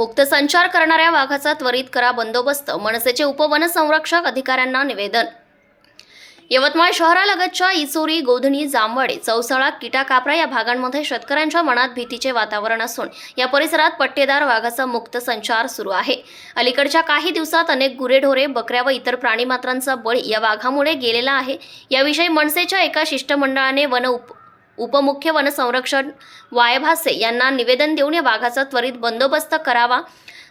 मुक्त संचार करणाऱ्या वाघाचा त्वरित करा बंदोबस्त मनसेचे उपवनसंरक्षक अधिकाऱ्यांना निवेदन. यवतमाळ शहरालगतच्या इचोरी गोधनी जामवाडे चौसाळा किटा कापरा या भागांमध्ये शेतकऱ्यांच्या मनात भीतीचे वातावरण असून या परिसरात पट्टेदार वाघाचा मुक्त संचार सुरू आहे. अलीकडच्या काही दिवसात अनेक गुरेढोरे बकऱ्या व इतर प्राणीमात्रांचा बळी या वाघामुळे गेलेला आहे. याविषयी मनसेच्या एका शिष्टमंडळाने वन उप उपमुख्य वनसंरक्षण वायभासे यांना निवेदन देऊन या वाघाचा त्वरित बंदोबस्त करावा.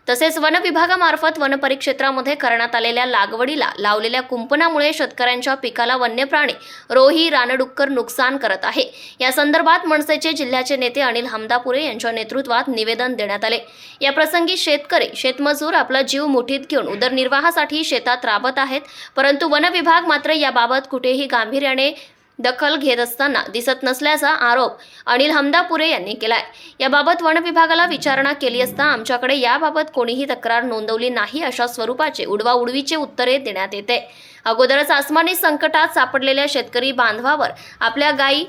तसेच वन विभागामार्फत वन परिक्षेत्रामध्ये करण्यात आलेल्या लागवडीला लावलेल्या कुंपणामुळे शेतकऱ्यांच्या पिकाला वन्य प्राणी रोही रानडुक्कर नुकसान करत आहे. या संदर्भात मनसेचे जिल्ह्याचे नेते अनिल हमदापुरे यांच्या नेतृत्वात निवेदन देण्यात आले. या प्रसंगी शेतकरी शेतमजूर आपला जीव मुठीत घेऊन उदरनिर्वाहासाठी शेतात राबत आहेत. परंतु वन विभाग मात्र याबाबत कुठेही गांभीर्याने दखल घेत असताना दिसत नसल्याचा आरोप अनिल हमदापुरे यांनी केलाय. याबाबत वन विभागाला विचारणा केली असता आमच्याकडे याबाबत कोणीही तक्रार नोंदवली नाही अशा स्वरूपाचे उडवाउडवीचे उत्तरे देण्यात येते. अगोदरच आसमानी संकटात सापडलेल्या शेतकरी बांधवावर आपल्या गायी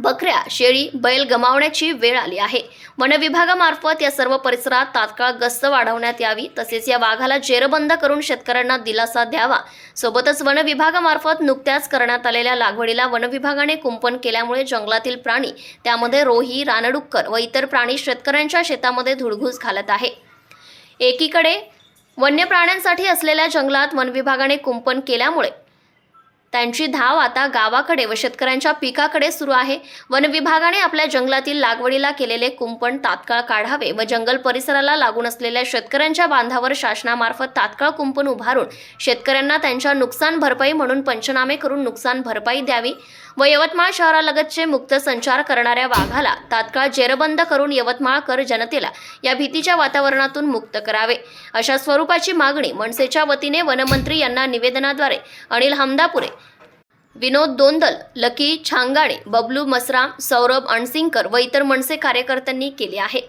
बकऱ्या शेळी बैल गमावण्याची वेळ आली आहे. वनविभागामार्फत या सर्व परिसरात तात्काळ गस्त वाढवण्यात यावी तसेच या वाघाला जेरबंद करून शेतकऱ्यांना दिलासा द्यावा. सोबतच वनविभागामार्फत नुकत्याच करण्यात आलेल्या लागवडीला वनविभागाने कुंपण केल्यामुळे जंगलातील प्राणी त्यामध्ये रोही रानडुक्कर व इतर प्राणी शेतकऱ्यांच्या शेतामध्ये धुडघूस घालत आहे. एकीकडे वन्य प्राण्यांसाठी असलेल्या जंगलात वनविभागाने कुंपण केल्यामुळे त्यांची धाव आता गावाकडे व शेतकऱ्यांच्या पिकाकडे सुरू आहे. वन विभागाने आपल्या जंगलातील लागवडीला केलेले कुंपण तात्काळ काढावे व जंगल परिसराला लागून असलेल्या शेतकऱ्यांच्या बांधावर शासनामार्फत तात्काळ कुंपण उभारून शेतकऱ्यांना त्यांच्या नुकसान भरपाई म्हणून पंचनामे करून नुकसान भरपाई द्यावी. व यवतमाळ शहरालगतचे मुक्त संचार करणाऱ्या वाघाला तात्काळ जेरबंद करून यवतमाळकर जनतेला या भीतीच्या वातावरणातून मुक्त करावे. अशा स्वरूपाची मागणी मनसेच्या वतीने वनमंत्री यांना निवेदनाद्वारे अनिल हमदापुरे विनोद दोंदल लकी छांगाणे बबलू मसराम सौरभ अणसिंगकर व इतर मनसे कार्यकर्त्यांनी केले आहे.